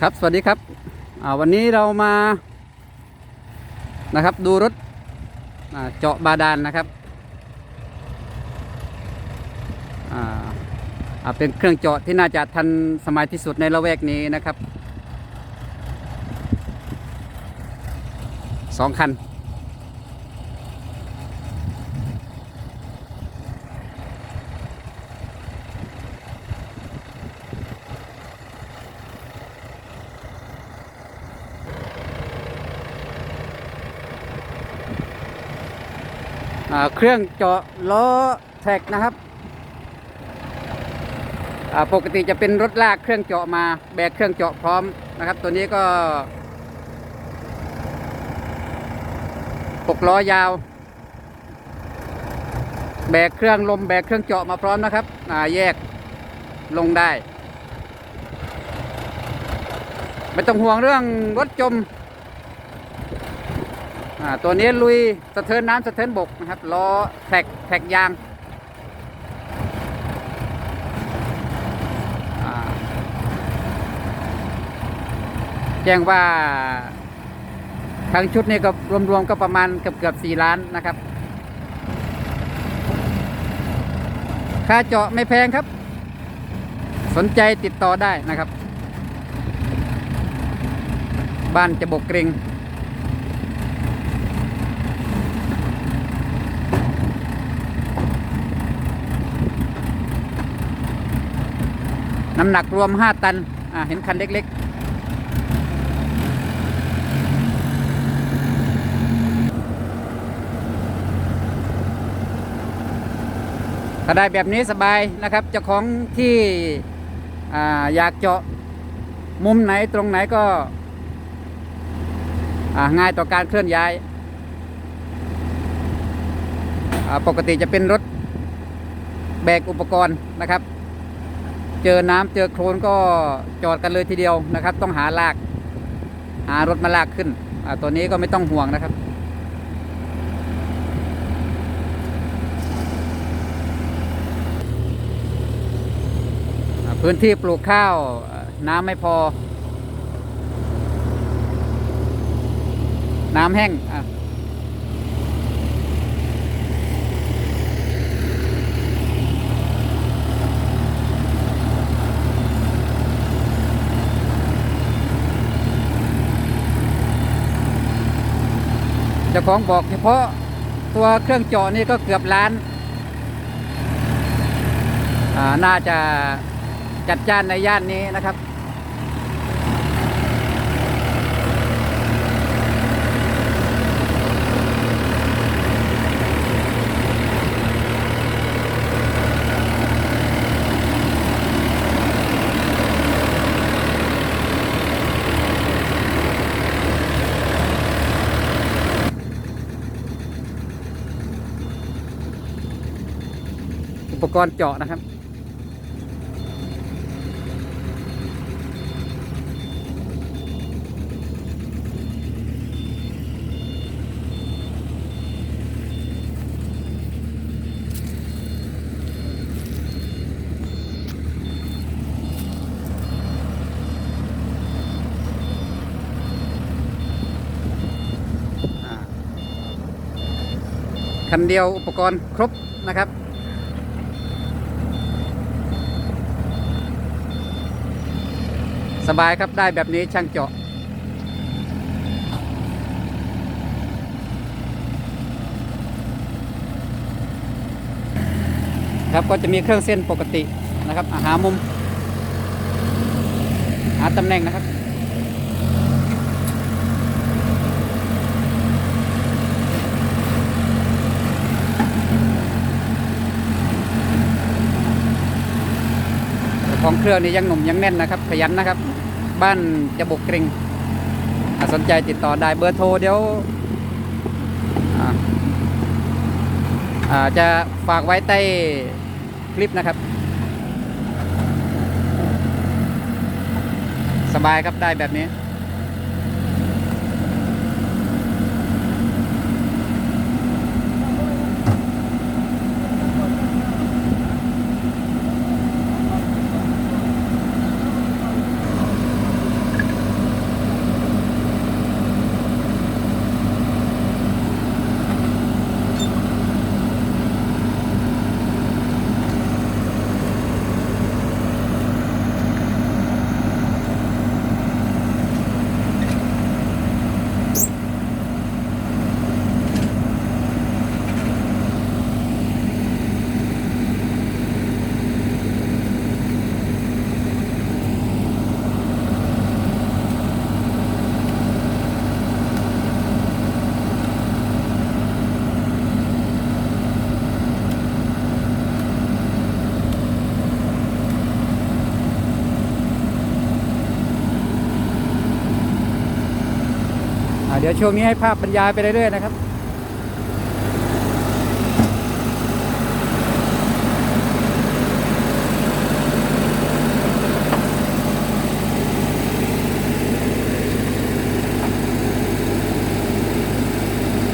ครับสวัสดีครับวันนี้เรามานะครับดูรถเจาะบาดาลนนะครับเป็นเครื่องเจาะที่น่าจะทันสมัยที่สุดในละแวกนี้นะครับสองคัน เครื่องเจาะล้อแท็กนะครับ ปกติจะเป็นรถลากเครื่องเจาะมาแบกเครื่องเจาะพร้อมนะครับ ตัวนี้ก็หกล้อยาว แบกเครื่องลมแบกเครื่องเจาะมาพร้อมนะครับแยกลงได้ ไม่ต้องห่วงเรื่องรถจม ตัวนี้ลุยสะเทินน้ำสะเทินบกนะครับล้อแท็กแท็กยางแจ้งว่าทั้งชุดนี้ก็รวมๆก็ประมาณเกือบเกือบสี่ล้านนะครับ ค่าเจาะไม่แพงครับ สนใจติดต่อได้นะครับ บ้านจะบกเกรง น้ำหนักรวม 5 ตัน อ่า เห็นคันเล็ก ๆ ถ้าได้แบบนี้สบายนะครับ เจ้าของที่อ่าอยากเจาะมุมไหนตรงไหนก็ง่ายต่อการเคลื่อนย้าย ปกติจะเป็นรถแบกอุปกรณ์นะครับ เจอน้ำเจอโคลนก็จอดกันเลยทีเดียวนะครับ ต้องหาลาก หารถมาลากขึ้นตัวนี้ก็ไม่ต้องห่วงนะครับพื้นที่ปลูกข้าวน้ำไม่พอ น้ำแห้งอะ จ้าของบอกเฉพาะตัวเครื่องเจาะนี่ก็เกือบล้าน น่าจะจัดจ้านในย่านนี้นะครับ รณ์เจาะนะครับ คันเดียวอุปกรณ์ครบนะครับ สบายครับได้แบบนี้ช่างเจาะ ครับก็จะมีเครื่องเส้นปกตินะครับาหามุม หาตำแหน่งนะครับของเครื่องนี่ยังหนุ่มยังแน่นนะครับขยันนะครับ บ้านจะบกกริงสนใจติดต่อได้เบอร์โทรเดี๋ยวจะฝากไว้ใต้คลิปนะครับ สบายครับได้แบบนี้ เดี๋ยวช่วงนี้ให้ภาพบรรยายไปเรื่อยๆนะครับ